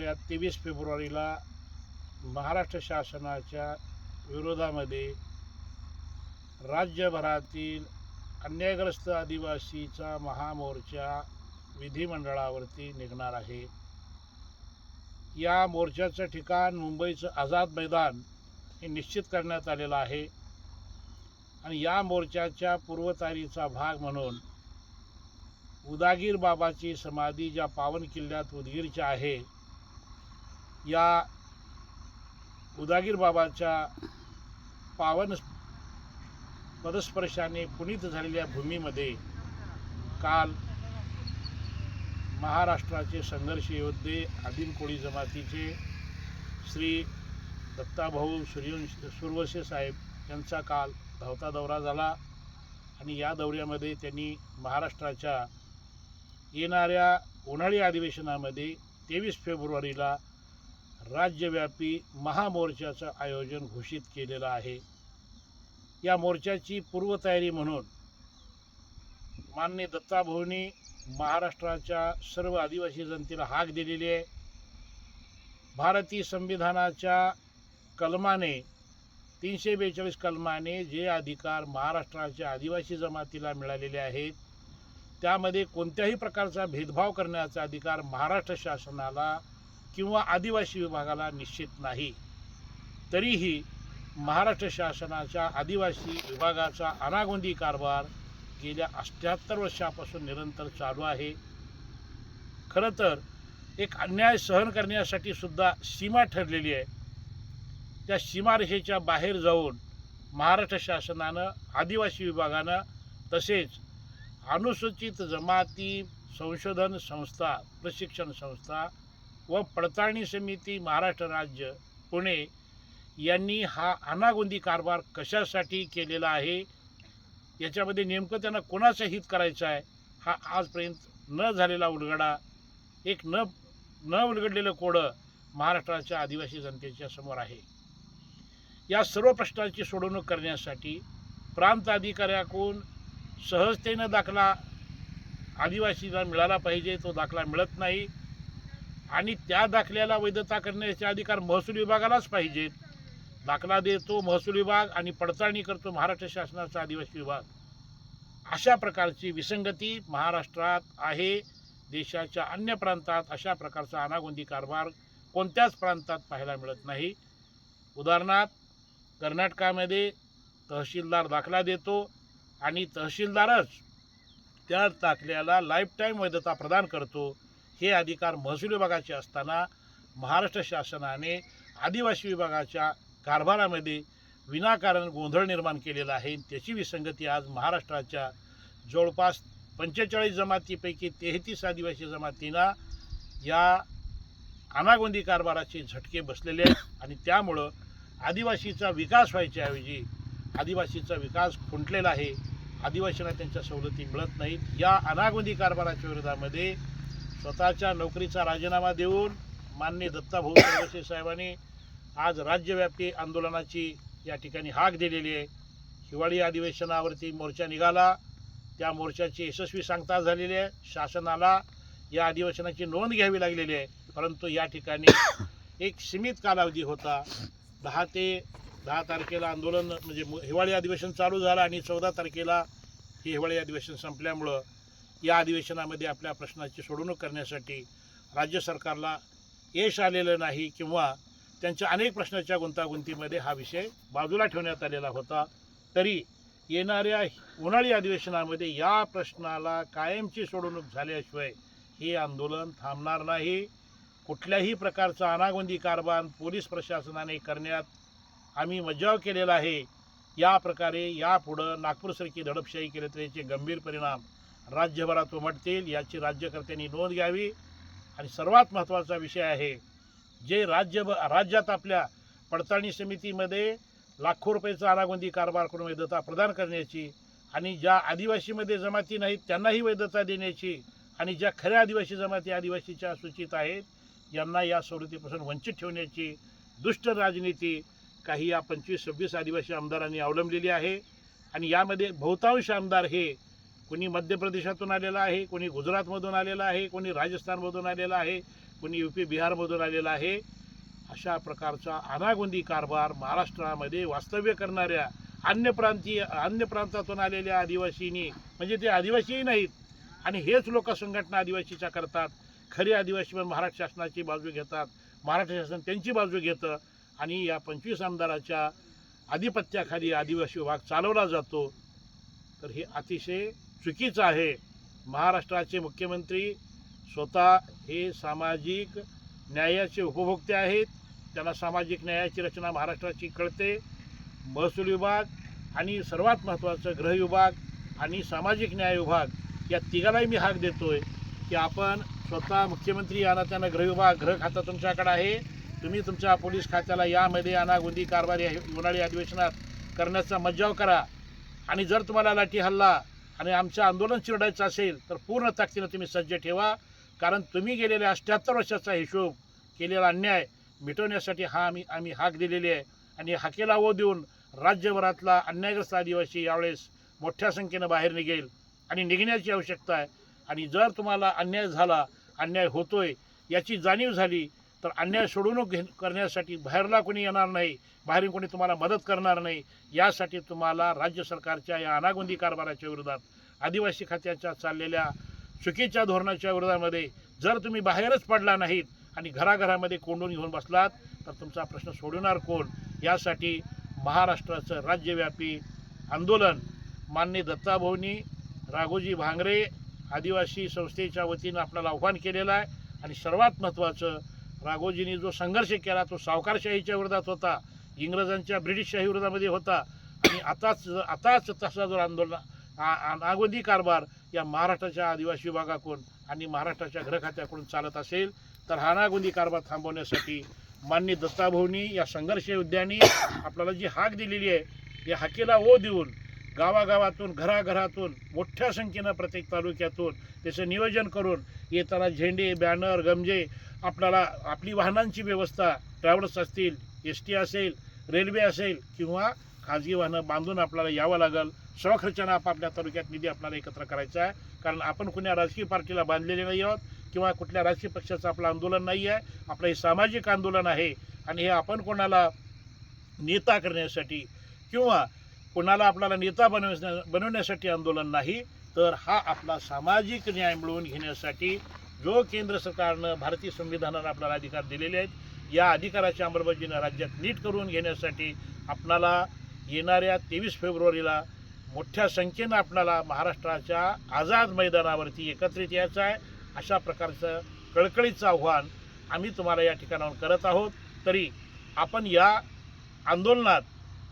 येणाऱ्या तेवीस फेब्रुवारीला महाराष्ट्र शासनाच्या विरोधामध्ये राज्यभरातील अन्यायग्रस्त आदिवासीचा महामोर्चा विधिमंडळावरती निघणार आहे. या मोर्चाचं ठिकाण मुंबईचं आझाद मैदान हे निश्चित करण्यात आलेलं आहे. आणि या मोर्चाच्या पूर्वतयारीचा भाग म्हणून उदागीर बाबाची समाधी ज्या पावन किल्ल्यात उदगीरच्या आहे या उदागीर बाबाच्या पावन पदस्पर्शाने पुनीत झालेल्या भूमीमध्ये काल महाराष्ट्राचे संघर्ष योद्धे आदिम कोळी जमातीचे श्री दत्ताभाऊ सूर्यवंश सुरवसे साहेब यांचा काल धावता दौरा झाला आणि या दौऱ्यामध्ये त्यांनी महाराष्ट्राच्या येणाऱ्या उन्हाळी अधिवेशनामध्ये तेवीस फेब्रुवारीला राज्यव्यापी महामोर्चाचं आयोजन घोषित केलेलं आहे. या मोर्चाची पूर्वतयारी म्हणून मान्य दत्ताभाऊंनी महाराष्ट्राच्या सर्व आदिवासी जनतेला हाक दिलेली आहे. भारतीय संविधानाच्या कलमाने तीनशे बेचाळीस कलमाने जे अधिकार महाराष्ट्राच्या आदिवासी जमातीला मिळालेले आहेत त्यामध्ये कोणत्याही प्रकारचा भेदभाव करण्याचा अधिकार महाराष्ट्र शासनाला किंवा आदिवासी विभागाला निश्चित नाही. तरीही महाराष्ट्र शासनाच्या आदिवासी विभागाचा अनागोंदी कारभार गेल्या अठ्ठ्याहत्तर वर्षापासून निरंतर चालू आहे. खरं तर एक अन्याय सहन करण्यासाठी सुद्धा सीमा ठरलेली आहे. त्या सीमारेषेच्या बाहेर जाऊन महाराष्ट्र शासनानं आदिवासी विभागानं तसेच अनुसूचित जमाती संशोधन संस्था प्रशिक्षण संस्था व पडताळणी समिती महाराष्ट्र राज्य पुणे यांनी हा अनागोंदी कारभार कशासाठी केलेला आहे? याच्यामध्ये नेमकं त्यांना कोणाचं हित करायचं आहे? हा आजपर्यंत न झालेला उलगडा एक न न उलगडलेलं कोडं महाराष्ट्राच्या आदिवासी जनतेच्या समोर आहे. या सर्व प्रश्नांची सोडवणूक करण्यासाठी प्रांत अधिकाऱ्याकडून सहजतेनं दाखला आदिवासीला मिळाला पाहिजे तो दाखला मिळत नाही. आणि त्या दाखल्याला वैधता करण्याचे अधिकार महसूल विभागालाच पाहिजेत दाखला देतो महसूल विभाग आणि पडताळणी करतो महाराष्ट्र शासनाचा आदिवासी विभाग. अशा प्रकारची विसंगती महाराष्ट्रात आहे. देशाच्या अन्य प्रांतात अशा प्रकारचा अनागोंदी कारभार कोणत्याच प्रांतात पाहायला मिळत नाही. उदाहरणार्थ कर्नाटकामध्ये तहसीलदार दाखला देतो आणि तहसीलदारच त्या दाखल्याला लाईफ टाईम वैधता प्रदान करतो. हे अधिकार महसूल विभागाचे असताना महाराष्ट्र शासनाने आदिवासी विभागाच्या कारभारामध्ये विनाकारण गोंधळ निर्माण केलेला आहे. त्याची विसंगती आज महाराष्ट्राच्या जवळपास पंचेचाळीस जमातीपैकी तेहतीस आदिवासी जमातींना या अनागोंदी कारभाराचे झटके बसलेले आहेत आणि त्यामुळं आदिवासीचा विकास व्हायच्याऐवजी आदिवासीचा विकास खुंटलेला आहे. आदिवासींना त्यांच्या सवलती मिळत नाहीत. या अनागोंदी कारभाराच्या विरोधामध्ये स्वतःच्या नोकरीचा राजीनामा देऊन मान्य दत्ताभाऊ सरवसे साहेबांनी आज राज्यव्यापी आंदोलनाची या ठिकाणी हाक दिलेली आहे. हिवाळी अधिवेशनावरती मोर्चा निघाला. त्या मोर्चाची यशस्वी सांगता झालेली आहे. शासनाला या अधिवेशनाची नोंद घ्यावी लागलेली आहे. परंतु या ठिकाणी एक सीमित कालावधी होता. दहा ते दहा तारखेला आंदोलन म्हणजे हिवाळी अधिवेशन चालू झालं आणि चौदा तारखेला हे हिवाळी अधिवेशन संपल्यामुळं या अधिवेशनामध्ये आपल्या प्रश्नाची सोडवणूक करण्यासाठी राज्य सरकारला यश आलेलं नाही किंवा त्यांच्या अनेक प्रश्नाच्या गुंतागुंतीमध्ये हा विषय बाजूला ठेवण्यात आलेला होता तरी येणाऱ्या उन्हाळी अधिवेशनामध्ये या प्रश्नाला कायमची सोडवणूक झाल्याशिवाय हे आंदोलन थांबणार नाही. कुठल्याही प्रकारचा अनागोंदी कारभार पोलीस प्रशासनाने करण्यात आम्ही मज्जाव केलेला आहे. या प्रकारे यापुढं नागपूरसारखी दडपशाही केली तर याचे गंभीर परिणाम राज्यभरात उमटतील याची राज्यकर्त्यांनी नोंद घ्यावी. आणि सर्वात महत्त्वाचा विषय आहे जे राज्य राज्यात आपल्या पडताळणी समितीमध्ये लाखो रुपयाचा अनागोंदी कारभार करून वैधता प्रदान करण्याची आणि ज्या आदिवासीमध्ये जमाती नाहीत त्यांनाही वैधता देण्याची आणि ज्या खऱ्या आदिवासी जमाती आदिवासीच्या सूचित आहेत यांना या सवलतीपासून वंचित ठेवण्याची दुष्ट राजनीती काही या पंचवीस सव्वीस आदिवासी आमदारांनी अवलंबलेली आहे. आणि यामध्ये बहुतांश आमदार हे कोणी मध्य प्रदेशातून आलेला आहे कोणी गुजरातमधून आलेला आहे कोणी राजस्थानमधून आलेला आहे कोणी यू पी बिहारमधून आलेला आहे. अशा प्रकारचा अनागोंदी कारभार महाराष्ट्रामध्ये वास्तव्य करणाऱ्या अन्य प्रांतीय अन्य प्रांतातून आलेल्या आदिवासींनी म्हणजे ते आदिवासीही नाहीत आणि हेच लोक संघटना आदिवासीच्या करतात. खरे आदिवासी पण महाराष्ट्र शासनाची बाजू घेतात महाराष्ट्र शासन त्यांची बाजू घेतं आणि या पंचवीस आमदाराच्या आधिपत्याखाली आदिवासी विभाग चालवला जातो. तर हे अतिशय चुकीचं आहे. महाराष्ट्राचे मुख्यमंत्री स्वतः हे सामाजिक न्यायाचे उपभोक्ते आहेत. त्यांना सामाजिक न्यायाची रचना महाराष्ट्राची कळते. महसूल विभाग आणि सर्वात महत्त्वाचं गृह विभाग आणि सामाजिक न्याय विभाग या तिघालाही मी हाक आहे की आपण स्वतः मुख्यमंत्री आणा त्यांना गृह विभाग गृह खातं तुमच्याकडे आहे. तुम्ही तुमच्या पोलीस खात्याला यामध्ये अनागोंदी कारभार उन्हाळी अधिवेशनात करण्याचा मज्जाव करा. आणि जर तुम्हाला लाठी हल्ला आणि आमचं आंदोलन चिरडायचं असेल तर पूर्ण ताकदीनं तुम्ही सज्ज ठेवा. कारण तुम्ही गेलेल्या अठ्ठ्याहत्तर वर्षाचा हिशोब केलेला अन्याय मिटवण्यासाठी हा आम्ही आम्ही हाक दिलेली आहे. आणि हाकेला ओ देऊन राज्यभरातला अन्यायग्रस्त आदिवासी यावेळेस मोठ्या संख्येनं बाहेर निघेल आणि निघण्याची आवश्यकता आहे. आणि जर तुम्हाला अन्याय झाला अन्याय होतोय याची जाणीव झाली तर अन्याय सोडवणूक घे करण्यासाठी बाहेरला कोणी येणार नाही बाहेरून कोणी तुम्हाला मदत करणार नाही यासाठी तुम्हाला राज्य सरकारच्या या अनागोंदी कारभाराच्या विरोधात आदिवासी खात्याच्या चाललेल्या चुकीच्या धोरणाच्या विरोधामध्ये जर तुम्ही बाहेरच पडला नाहीत आणि घराघरामध्ये कोंडून घेऊन बसलात तर तुमचा प्रश्न सोडवणार कोण? यासाठी महाराष्ट्राचं राज्यव्यापी आंदोलन मान्य दत्ताभाऊनी राघोजी भांगरे आदिवासी संस्थेच्या वतीनं आपल्याला आव्हान केलेलं आहे. आणि सर्वात महत्त्वाचं राघोजींनी जो संघर्ष केला तो सावकारशाहीच्या विरोधात होता इंग्रजांच्या ब्रिटिशशाही विरोधामध्ये होता आणि आताच आताच तसा जो आंदोलन आ- नागोंदी कारभार या महाराष्ट्राच्या आदिवासी विभागाकडून आणि महाराष्ट्राच्या गृहखात्याकडून चालत असेल तर हा नागोंदी कारभार थांबवण्यासाठी मान्य दत्ताभाऊनी या संघर्ष योद्ध्यांनी आपल्याला जी हाक दिलेली आहे या हाकेला ओ देऊन गावागावातून घराघरातून मोठ्या संख्येनं प्रत्येक तालुक्यातून त्याचं नियोजन करून येताना झेंडे बॅनर गमजे आपल्याला आपली वाहनांची व्यवस्था ट्रॅव्हल्स असतील एस टी असेल रेल्वे असेल किंवा खाजगी वाहनं बांधून आपल्याला यावं लागेल. स्वखर्चानं आपापल्या तालुक्यात निधी आपल्याला एकत्र करायचा आहे. कारण आपण कुण्या राजकीय पार्टीला बांधलेले नाही आहोत किंवा कुठल्या राजकीय पक्षाचं आपलं आंदोलन नाही आहे. आपलं हे सामाजिक आंदोलन आहे. आणि हे आपण कोणाला नेता करण्यासाठी किंवा कोणाला आपल्याला नेता बनवण्या बनवण्यासाठी आंदोलन नाही तर हा आपला सामाजिक न्याय मिळवून घेण्यासाठी जो केंद्र सरकारनं भारतीय संविधानानं आपल्याला अधिकार दिलेले आहेत या अधिकाराची अंमलबजावणी राज्यात नीट करून घेण्यासाठी आपणाला येणाऱ्या तेवीस फेब्रुवारीला मोठ्या संख्येनं आपणाला महाराष्ट्राच्या आझाद मैदानावरती एकत्रित यायचं आहे. अशा प्रकारचं कळकळीचं आव्हान आम्ही तुम्हाला या ठिकाणाहून करत आहोत. तरी आपण या आंदोलनात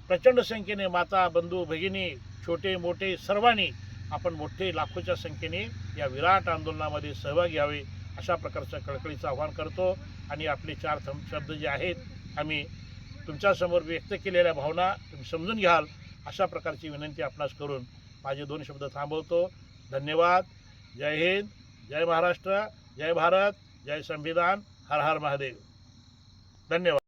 प्रचंड संख्येने माता बंधू भगिनी छोटे मोठे सर्वांनी आपण मोठे लाखोच्या संख्येने या विराट आंदोलनामध्ये सहभाग घ्यावे अशा प्रकारचं कळकळीचं आव्हान करतो. आणि आपले चार थम शब्द जे आहेत आम्ही तुमच्यासमोर व्यक्त केलेल्या भावना तुम्ही समजून घ्याल अशा प्रकारची विनंती आपणास करून माझे दोन शब्द थांबवतो. धन्यवाद. जय हिंद. जय महाराष्ट्र. जय भारत. जय संविधान. हर हर महादेव. धन्यवाद.